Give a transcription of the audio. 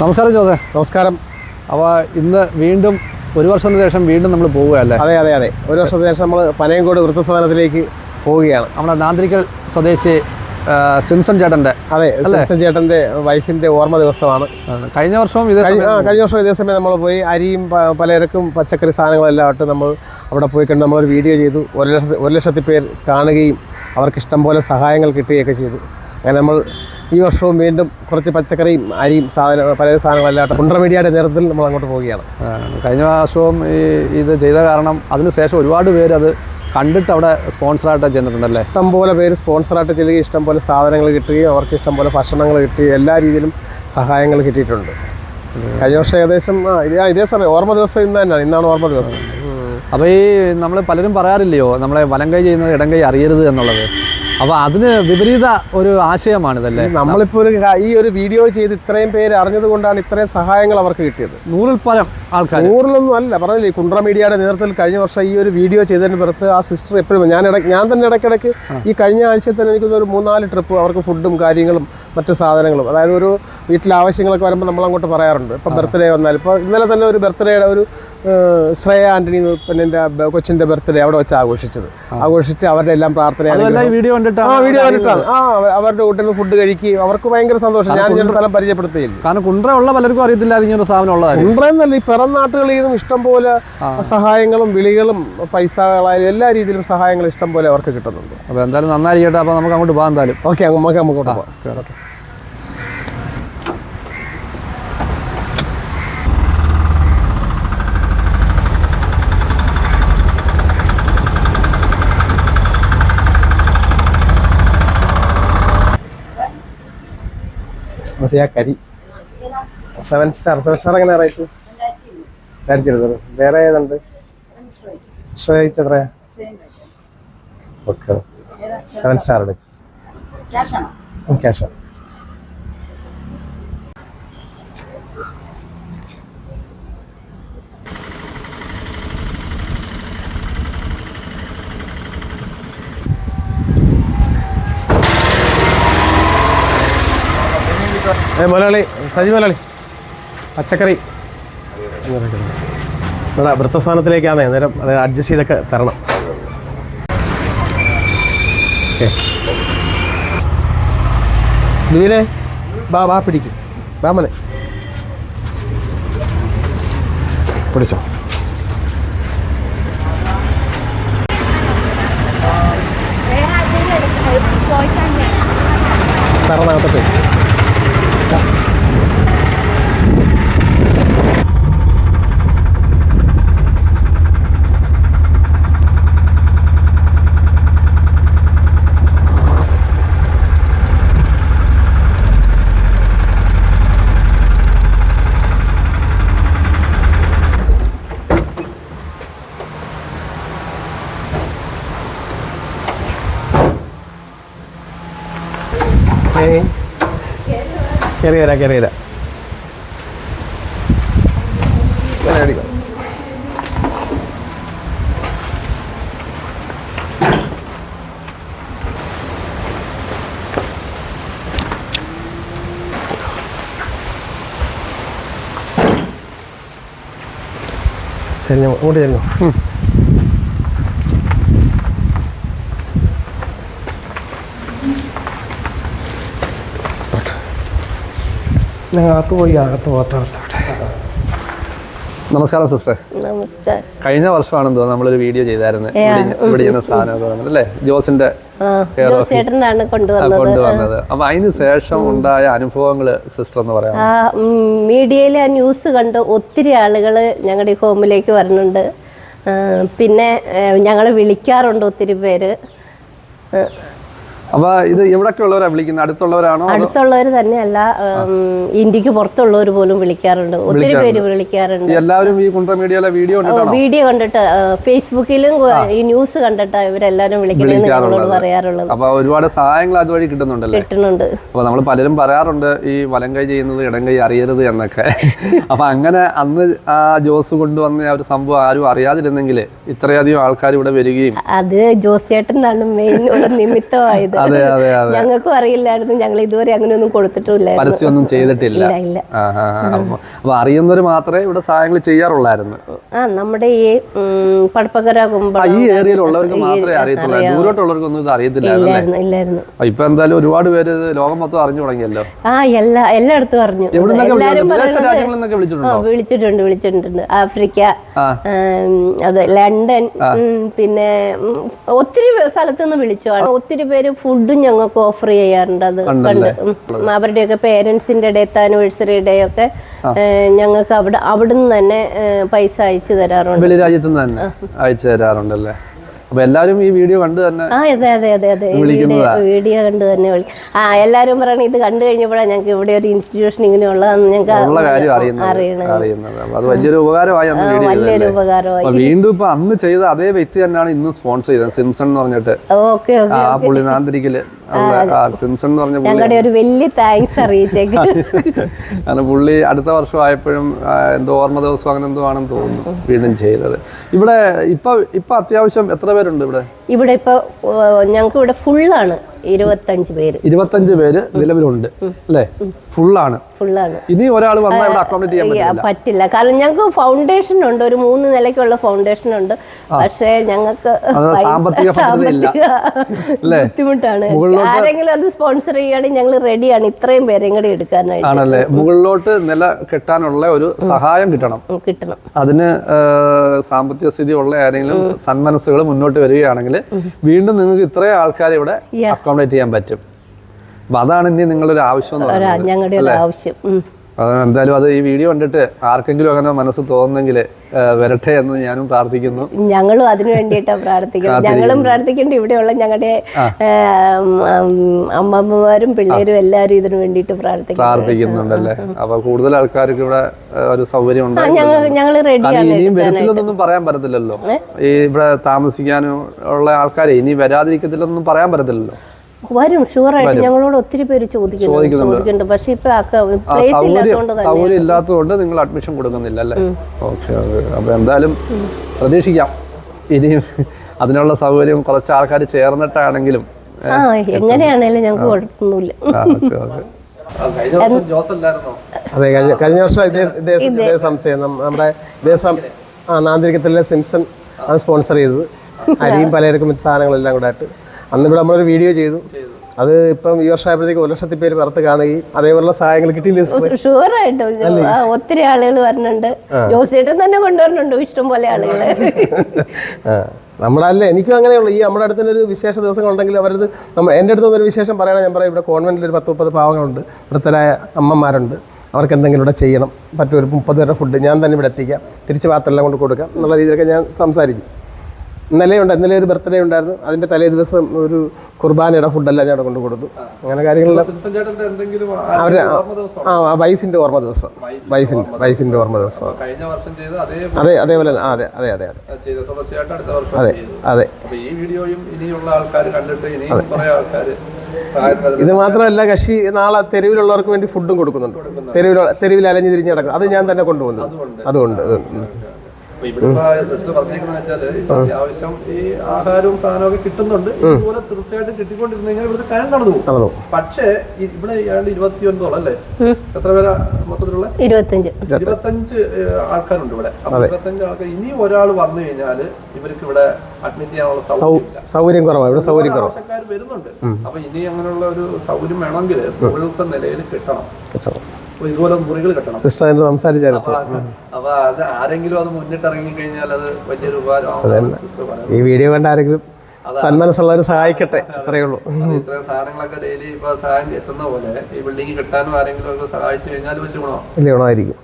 നമസ്കാരം ജോസെ. നമസ്കാരം. അപ്പോൾ ഇന്ന് വീണ്ടും ഒരു വർഷത്തിന് ശേഷം വീണ്ടും നമ്മൾ പോവുകയല്ലേ? അതെ അതെ അതെ. ഒരു വർഷത്തിന് ശേഷം നമ്മൾ പനയങ്കോട് വൃത്തസ്ഥാനത്തിലേക്ക് പോവുകയാണ്. നമ്മുടെ നാന്തിരിക്കൽ സ്വദേശി സിംസൺ ചേട്ടന്റെ അതെ സിംസൺ ചേട്ടന്റെ വൈഫിന്റെ ഓർമ്മ ദിവസമാണ്. കഴിഞ്ഞ വർഷവും ഇത് കഴിഞ്ഞ വർഷം ഇതേ സമയം നമ്മൾ പോയി. അരിയും പലചരക്കും പച്ചക്കറി സാധനങ്ങളെല്ലാം ആയിട്ട് നമ്മൾ അവിടെ പോയി കണ്ട് നമ്മളൊരു വീഡിയോ ചെയ്തു. ഒരു ലക്ഷത്തി ഒരു ലക്ഷത്തി പേർ കാണുകയും അവർക്ക് ഇഷ്ടം പോലെ സഹായങ്ങൾ കിട്ടുകയൊക്കെ ചെയ്തു. അങ്ങനെ നമ്മൾ ഈ വർഷവും വീണ്ടും കുറച്ച് പച്ചക്കറിയും അരിയും സാധന പല സാധനങ്ങളെല്ലാം ആയിട്ട് കുണ്ട്ര മീഡിയയുടെ നേതൃത്വത്തിൽ നമ്മൾ അങ്ങോട്ട് പോവുകയാണ്. കഴിഞ്ഞ വർഷവും ഈ ഇത് ചെയ്ത കാരണം അതിനുശേഷം ഒരുപാട് പേര് അത് കണ്ടിട്ട് അവിടെ സ്പോൺസറായിട്ട് ചെന്നിട്ടുണ്ടല്ലേ? ഇഷ്ടം പോലെ പേര് സ്പോൺസറായിട്ട് ചെല്ലുകയും ഇഷ്ടം പോലെ സാധനങ്ങൾ കിട്ടുകയും അവർക്ക് ഇഷ്ടം പോലെ ഭക്ഷണങ്ങൾ കിട്ടുകയും എല്ലാ രീതിയിലും സഹായങ്ങൾ കിട്ടിയിട്ടുണ്ട്. കഴിഞ്ഞ വർഷം ഏകദേശം ഇതേ സമയം ഓർമ്മ ദിവസം ഇന്ന് തന്നെയാണ്. ഇന്നാണ് ഓർമ്മ ദിവസം. അപ്പോൾ ഈ നമ്മൾ പലരും പറയാറില്ലയോ? നമ്മളെ വലം കൈ ചെയ്യുന്നത് ഇടം കൈ അറിയരുത് എന്നുള്ളത്. അപ്പോൾ അതിന് വിപരീത ഒരു ആശയമാണിതല്ലേ? നമ്മളിപ്പോൾ ഒരു ഈ ഒരു വീഡിയോ ചെയ്ത് ഇത്രയും പേര് അറിഞ്ഞത് കൊണ്ടാണ് ഇത്രയും സഹായങ്ങൾ അവർക്ക് കിട്ടിയത്. നൂറിൽ പരം ആൾക്കാർ നൂറിലൊന്നും അല്ല പറഞ്ഞില്ലേ കുണ്ട്ര മീഡിയയുടെ നേതൃത്വത്തിൽ കഴിഞ്ഞ വർഷം ഈ ഒരു വീഡിയോ ചെയ്തതിന് പുറത്ത് ആ സിസ്റ്റർ എപ്പോഴും ഞാൻ ഇടയ്ക്ക് ഞാൻ തന്നെ ഇടയ്ക്കിടയ്ക്ക് ഈ കഴിഞ്ഞ ആഴ്ചയിൽ തന്നെ എനിക്ക് ഒരു മൂന്നാൽ ട്രിപ്പ് അവർക്ക് ഫുഡും കാര്യങ്ങളും മറ്റു സാധനങ്ങളും അതായത് ഒരു വീട്ടിലെ ആവശ്യങ്ങളൊക്കെ വരുമ്പോൾ നമ്മൾ അങ്ങോട്ട് പറയാറുണ്ട്. ഇപ്പം ബർത്ത്ഡേ വന്നാൽ ഇപ്പോൾ ഇന്നലെ തന്നെ ഒരു ബർത്ത്ഡേയുടെ ഒരു ശ്രേയ ആന്റണി പെണ്ണിന്റെ കൊച്ചിന്റെ ബർത്ത്ഡേ അവിടെ വെച്ച് ആഘോഷിച്ചത്. ആഘോഷിച്ച് അവരുടെ എല്ലാം പ്രാർത്ഥന വീഡിയോ ആ വീഡിയോ കണ്ടിട്ടാണ്. ആ അവരുടെ കൂട്ടിൽ ഫുഡ് കഴിക്കുകയും അവർക്ക് ഭയങ്കര സന്തോഷം. ഞാൻ ഇങ്ങനെ സ്ഥലം പരിചയപ്പെടുത്തുകയില്ല. കാരണം കുണ്ട്ര ഉള്ള പലർക്കും അറിയത്തില്ല ഇങ്ങനെ സാധനം ഉള്ളത് കുണ്ട്ര എന്നല്ല ഈ പിറം നാട്ടുകളിൽ നിന്നും ഇഷ്ടംപോലെ സഹായങ്ങളും വിളികളും പൈസകളായാലും എല്ലാ രീതിയിലും സഹായങ്ങൾ ഇഷ്ടംപോലെ അവർക്ക് കിട്ടുന്നുണ്ട്. അപ്പോൾ എന്തായാലും നന്നായിരിക്കട്ടെ. അപ്പോൾ നമുക്ക് അങ്ങോട്ട് പോകാൻ എന്തായാലും. ഓക്കെ നമുക്ക് അങ്ങോട്ട് പോകാം ഓക്കെ മറ്റേ ആ കരി. സെവൻ സ്റ്റാർ സെവൻ സ്റ്റാർ എങ്ങനെ റേറ്റ് രണ്ടായിരത്തി ഇരുപത് വേറെ ഏതുണ്ട്? റേറ്റ് എത്രയാ? ഓക്കെ സെവൻ സ്റ്റാർ എടുക്കും ക്യാഷ് ഏ മലയാളി സജി മലയാളി പച്ചക്കറി. നമ്മുടെ വൃത്തസ്ഥാനത്തിലേക്കാണ് അന്നേരം അത് അഡ്ജസ്റ്റ് ചെയ്തൊക്കെ തരണം. ഓക്കെ. ലുവിനെ ബാ ബാ പിടിക്കും. ബാ മനെ. പിടിച്ചോ. തറനകത്തോട്ട് ഏയ്. കയറി വരാം കയറി വരാം. ശരി ഞാൻ അങ്ങോട്ട് ചെല്ലോ. അകത്ത് പോയി അകത്ത് പോട്ടെ അകത്തോട്ടെ നമസ്കാരം സിസ്റ്റർ. നമസ്കാരം കഴിഞ്ഞ വർഷമാണെന്ന് തോന്നുന്നു നമ്മളൊരു വീഡിയോ ചെയ്തായിരുന്നു. ഇവിടെ ചെയ്യുന്ന സാധനമൊക്കെ അല്ലേ? ജോസിന്റെ കൊണ്ടുവന്നത്. അപ്പൊ അതിന് ശേഷം ഉണ്ടായ അനുഭവങ്ങൾ സിസ്റ്റർ എന്ന് പറയാം ആ മീഡിയയിലെ ആ ന്യൂസ് കണ്ട് ഒത്തിരി ആളുകൾ ഞങ്ങളുടെ ഈ ഹോമിലേക്ക് വരുന്നുണ്ട് പിന്നെ ഞങ്ങൾ വിളിക്കാറുണ്ട് ഒത്തിരി പേര്. അപ്പൊ ഇത് എവിടൊക്കെ ഉള്ളവരാ വിളിക്കുന്നത്? അടുത്തുള്ളവരാണോ അടുത്തുള്ളവർ തന്നെയല്ല ഇന്ത്യയ്ക്ക് പുറത്തുള്ളവർ പോലും വിളിക്കാറുണ്ട്. ഒത്തിരി പേര് വിളിക്കാറുണ്ട്. എല്ലാവരും ഈ കുണ്ട്ര മീഡിയയിലെ വീഡിയോ വീഡിയോ കണ്ടിട്ട് ഫേസ്ബുക്കിലും ഈ ന്യൂസ് കണ്ടിട്ട് ഇവരെല്ലാരും വിളിക്കണമെന്ന് ഞങ്ങളോട് പറയാറുള്ളത്. അപ്പൊ ഒരുപാട് സഹായങ്ങൾ അതുവഴി കിട്ടുന്നുണ്ടല്ലേ? കിട്ടുന്നുണ്ട്. അപ്പൊ നമ്മൾ പലരും പറയാറുണ്ട് ഈ വലം കൈ ചെയ്യുന്നത് ഇടം കൈ അറിയരുത് എന്നൊക്കെ. അപ്പൊ അങ്ങനെ അന്ന് ആ ജോസ് കൊണ്ടുവന്ന ആ ഒരു സംഭവം ആരും അറിയാതിരുന്നെങ്കിൽ ഇത്രയധികം ആൾക്കാർ ഇവിടെ വരികയും അത് ജോസിയേട്ടനാണ് മെയിൻ ഒരു നിമിത്തമായത്. അതെ അതെ അതെ. ഞങ്ങൾക്കും അറിയില്ലായിരുന്നു. ഞങ്ങൾ ഇതുവരെ അങ്ങനെയൊന്നും കൊടുത്തിട്ടില്ല പരസ്യമൊന്നും ചെയ്തിട്ടില്ല. ഇല്ല. അപ്പൊ- അറിയുന്നവർ മാത്രമേ ഇവിടെ സഹായങ്ങൾ ചെയ്യാറുള്ളായിരുന്നു. ആ നമ്മുടെ ഈ പടപ്പകര പടപ്പക്കര കുമ്പളം ഈ ഏരിയയിലുള്ളവർക്ക് മാത്രമേ അറിയത്തുള്ളൂ. ദൂരോട്ടുള്ളവർക്കൊന്നും ഇത് അറിയത്തില്ലായിരുന്നു ഇപ്പൊ എന്തായാലും ഒരുപാട് പേര് ലോകം മൊത്തം അറിഞ്ഞു തുടങ്ങിയല്ലോ. ആ എല്ലാ എല്ലായിടത്തും അറിഞ്ഞു. വിളിച്ചിട്ടുണ്ട്? വിളിച്ചിട്ടുണ്ടോ ആഫ്രിക്ക അതെ അത് ലണ്ടൻ പിന്നെ ഒത്തിരി സ്ഥലത്തുനിന്ന് വിളിച്ചു. ഒത്തിരി പേര് ഫുഡും ഞങ്ങൾക്ക് ഓഫർ ചെയ്യാറുണ്ട്. അത് കണ്ട് ഉം. അവരുടെയൊക്കെ പേരൻസിന്റെ ഡെത്ത് ആനിവേഴ്സറി ഡേ ഒക്കെ ഞങ്ങൾക്ക് അവിടെ അവിടുന്ന് തന്നെ പൈസ അയച്ചു തരാറുണ്ട്. തന്നെ അയച്ചു തരാറുണ്ടല്ലേ? അപ്പൊ എല്ലാരും ഈ വീഡിയോ കണ്ട് തന്നെ ആ അതെ അതെ അതെ അതെ. വീഡിയോ. വീഡിയോ കണ്ട് തന്നെ വിളി ആ എല്ലാരും പറയണ ഇത് കണ്ടു കഴിഞ്ഞപ്പോഴാണ് ഞങ്ങൾക്ക് ഇവിടെ ഒരു ഇൻസ്റ്റിറ്റ്യൂഷൻ ഇങ്ങനെ ഉള്ളതെന്ന് ഉള്ള ഞങ്ങൾക്ക് അറിയുന്നത് അത് വലിയൊരു ഉപകാരമായി വലിയൊരു? ഉപകാരമായി. വീണ്ടും ഇപ്പൊ അന്ന് ചെയ്ത അതേ വ്യക്തി തന്നെയാണ് ഇന്ന് സ്പോൺസർ ചെയ്തത് സിംസൺ എന്ന് പറഞ്ഞിട്ട്. ഓക്കെ ആ പുള്ളി നാന്തിരിക്കൽ ഉള്ള സിംസൺ എന്ന് പറഞ്ഞ പുള്ളി ഞങ്ങളുടെ ഒരു വലിയ താങ്ക്സ് അറിയിച്ചേക്ക്. കാരണം പുള്ളി അടുത്ത വർഷം ആയപ്പോഴും എന്തോ ഓർമ്മ ദിവസം അങ്ങനെ എന്തോ ആണെന്ന് തോന്നുന്നു വീണ്ടും ചെയ്തത്. ഇവിടെ ഇപ്പൊ ഇപ്പൊ അത്യാവശ്യം എത്ര പേരുണ്ട് ഇവിടെ. ഇവിടെ ഇപ്പൊ ഞങ്ങൾക്ക് ഇവിടെ ഫുള്ളാണ് ഇരുപത്തഞ്ച് പേര്. ഇരുപത്തഞ്ച് പേര് നിലവിലുണ്ട്. അല്ലേ? ഫുള്ളാണ് ഫുള്ളാണ് ഇനി ഒരാൾ വന്നാൽ ഇവിടെ അക്കോമഡേറ്റ് ചെയ്യാൻ പറ്റില്ല. കാരണം ഞങ്ങൾക്ക് ഫൗണ്ടേഷൻ ഉണ്ട്. ഒരു മൂന്ന് നിലയ്ക്കുള്ള ഫൗണ്ടേഷൻ ഉണ്ട്. പക്ഷേ ഞങ്ങൾക്ക് സാമ്പത്തിക? ബുദ്ധിമുട്ടാണ്. ആരെങ്കിലും അത് സ്പോൺസർ ചെയ്യുകയാണെങ്കിൽ ഞങ്ങൾ റെഡിയാണ് ഇത്രയും പേരെയും കൂടി എടുക്കാനായിട്ട്. ആണല്ലേ? മുകളിലോട്ട് നില കെട്ടാനുള്ള ഒരു സഹായം കിട്ടണം. കിട്ടണം. അതിന് സാമ്പത്തിക സ്ഥിതി ഉള്ള ആരെങ്കിലും സന്മനസ്സുകൾ മുന്നോട്ട് വരികയാണെങ്കിൽ വീണ്ടും നിങ്ങൾക്ക് ഇത്രയും ആൾക്കാർ ഇവിടെ. അക്കോമഡേറ്റ് ചെയ്യാൻ പറ്റും. അപ്പൊ അതാണ് ഇനി നിങ്ങളുടെ ഒരു ആവശ്യം ഞങ്ങളുടെ ആവശ്യം. എന്തായാലും അത് ഈ വീഡിയോ കണ്ടിട്ട് ആർക്കെങ്കിലും അങ്ങനെ മനസ്സ് തോന്നുന്നെങ്കിൽ വരട്ടെ എന്ന് ഞാനും പ്രാർത്ഥിക്കുന്നു. ഞങ്ങളും അതിനു വേണ്ടിയിട്ടാണ് പ്രാർത്ഥിക്കുന്നത്. ഞങ്ങളും പ്രാർത്ഥിക്കേണ്ട ഇവിടെയുള്ള ഞങ്ങളുടെ അമ്മമ്മമാരും പിള്ളേരും എല്ലാവരും ഇതിനു വേണ്ടിയിട്ട് പ്രാർത്ഥിക്കും പ്രാർത്ഥിക്കുന്നുണ്ടല്ലേ? അപ്പൊ കൂടുതൽ ആൾക്കാർക്ക് ഇവിടെ ഒരു സൗകര്യം ഇനിയും വരത്തില്ലെന്നൊന്നും പറയാൻ പറ്റത്തില്ലല്ലോ. ഈ ഇവിടെ താമസിക്കാനും ഉള്ള ആൾക്കാരെ ഇനി വരാതിരിക്കത്തില്ലെന്നൊന്നും പറയാൻ പറ്റത്തില്ലല്ലോ. വരും ഷുവറായിട്ട് ഞങ്ങളോട് ഒത്തിരി പേര് ചോദിക്കുന്നു ചോദിക്കുന്നുണ്ട്. പക്ഷെ ഇപ്പൊ പ്ലേസ് സൗകര്യം ഇല്ലാത്തതുകൊണ്ട് നിങ്ങൾ അഡ്മിഷൻ കൊടുക്കുന്നില്ല അല്ലേ? ഓക്കെ അപ്പൊ എന്തായാലും പ്രതീക്ഷിക്കാം. ഇനിയും അതിനുള്ള സൗകര്യം കുറച്ച് ആൾക്കാർ ചേർന്നിട്ടാണെങ്കിലും ആ എങ്ങനെയാണേലും ഞങ്ങൾക്ക് കുഴപ്പമൊന്നുമില്ല ആ, ഓക്കെ, ഓക്കെ. ആ, കഴിഞ്ഞ വർഷം ജോസ് അല്ലായിരുന്നോ? അതെ കഴിഞ്ഞ കഴിഞ്ഞ വർഷം ഇതേ ഇതേ ഇതേ സംശയം. നമ്മുടെ ഇതേ സം ആ നാന്തിരിക്കത്തിലെ സിംസൺ ആണ് സ്പോൺസർ ചെയ്തത്. അരിയും പലചരക്കും സാധനങ്ങളെല്ലാം കൂടെ ആയിട്ട്. അന്ന് ഇവിടെ നമ്മളൊരു വീഡിയോ ചെയ്തു. അത് ഇപ്പം ഈ വർഷമായപ്പോഴത്തേക്ക് ഒരു ലക്ഷത്തി പേര് പുറത്ത് കാണുകയും അതേപോലുള്ള സഹായങ്ങൾ കിട്ടിയില്ല ഷുവറായിട്ടും ഒത്തിരി ആളുകൾ വരുന്നുണ്ട് ജോസിയേട്ടൻ തന്നെ കൊണ്ടുവരുന്നുണ്ട് ഇഷ്ടം പോലെ ആളുകൾ നമ്മളല്ലേ നമ്മളല്ല എനിക്കും അങ്ങനെയുള്ളൂ. ഈ നമ്മുടെ അടുത്തൊരു ഒരു വിശേഷ ദിവസങ്ങൾ ഉണ്ടെങ്കിൽ അവരത് നമ്മൾ എന്റെ അടുത്ത് ഒരു വിശേഷം പറയണം. ഞാൻ പറയാം ഇവിടെ കോൺവെന്റിൽ ഒരു പത്ത് മുപ്പത് പാവങ്ങളുണ്ട്. വൃത്തരായ അമ്മമാരുണ്ട്. അവർക്ക് എന്തെങ്കിലും ഇവിടെ ചെയ്യണം. പറ്റും ഒരു മുപ്പത് പേരുടെ ഫുഡ് ഞാൻ തന്നെ ഇവിടെ എത്തിക്കാം. തിരിച്ച് പാത്രമെല്ലാം കൊണ്ട് കൊടുക്കാം. എന്നുള്ള രീതിയിലൊക്കെ ഞാൻ സംസാരിക്കും. ഇന്നലെ ഉണ്ട് ഇന്നലെ ഒരു ബർത്ത്ഡേ ഉണ്ടായിരുന്നു. അതിന്റെ തലേ ദിവസം ഒരു കുർബാനയുടെ ഫുഡെല്ലാം ഞാൻ കൊണ്ട് കൊടുത്തു. അങ്ങനെ കാര്യങ്ങളെല്ലാം അവർ ആ വൈഫിന്റെ ഓർമ്മ ദിവസം വൈഫിന്റെ വൈഫിന്റെ ഓർമ്മ ദിവസം അതേ അതെ അതേപോലെ. അതെ അതെ അതെ അതെ. അതെ അതെ. ഇത് മാത്രമല്ല കക്ഷി നാളെ തെരുവിലുള്ളവർക്ക് വേണ്ടി ഫുഡും കൊടുക്കുന്നുണ്ട്. തെരുവിൽ തെരുവിൽ അലഞ്ഞു തിരിഞ്ഞ് നടക്കും. അത് ഞാൻ തന്നെ കൊണ്ടുപോകുന്നു അതുകൊണ്ട്. അതുകൊണ്ട്. അപ്പൊ ഇവിടെ സിസ്റ്റർ പറഞ്ഞേക്കുന്ന വെച്ചാൽ ഇപ്പൊ അത്യാവശ്യം ഈ ആഹാരവും സാധനവും കിട്ടുന്നുണ്ട്. ഇതുപോലെ തീർച്ചയായിട്ടും കിട്ടിക്കൊണ്ടിരുന്നു കഴിഞ്ഞാൽ ഇവിടുത്തെ കാര്യം നടന്നു പോകും. നടന്നു പക്ഷേ ഇവിടെ ഏതാണ്ട് ഇരുപത്തി ഒൻപതോളം അല്ലേ എത്ര പേരാ മൊത്തത്തിലുള്ള? ഇരുപത്തഞ്ച് ഇരുപത്തഞ്ച് ആൾക്കാരുണ്ട് ഇവിടെ. അപ്പൊ ഇരുപത്തഞ്ച് ആൾക്കാർ ഇനി ഒരാൾ വന്നു കഴിഞ്ഞാൽ ഇവർക്ക് ഇവിടെ അഡ്മിറ്റ് ചെയ്യാനുള്ള സൗകര്യം കുറവാണ് ഇവിടെ സൗകര്യം കുറവ്. വരുന്നുണ്ട്. അപ്പൊ ഇനി അങ്ങനെയുള്ള ഒരു സൗകര്യം വേണമെങ്കിൽ നിലയിൽ കിട്ടണം. കിട്ടണം. ഇതുപോലെ മുറികൾ കെട്ടണം. സിസ്റ്റർ അതിന് സംസാരിച്ചായിരുന്നു അപ്പൊ അത് ആരെങ്കിലും അത് മുന്നിട്ട് ഇറങ്ങി കഴിഞ്ഞാൽ അത് വലിയൊരു ഉപകാരമാണ് ഈ വീഡിയോ കണ്ട ആരെങ്കിലും സന്മനസ്സുള്ളവർ സഹായിക്കട്ടെ അത്രയേ ഉള്ളൂ. ഇത്രയും സാധനങ്ങളൊക്കെ ഡെയിലി ഇപ്പൊ സഹായം എത്തുന്ന പോലെ ഈ ബിൽഡിംഗ് കിട്ടാനും ആരെങ്കിലും ഒക്കെ സഹായിച്ചു കഴിഞ്ഞാൽ വലിയ ഗുണമാണ് വലിയ ഗുണമായിരിക്കും.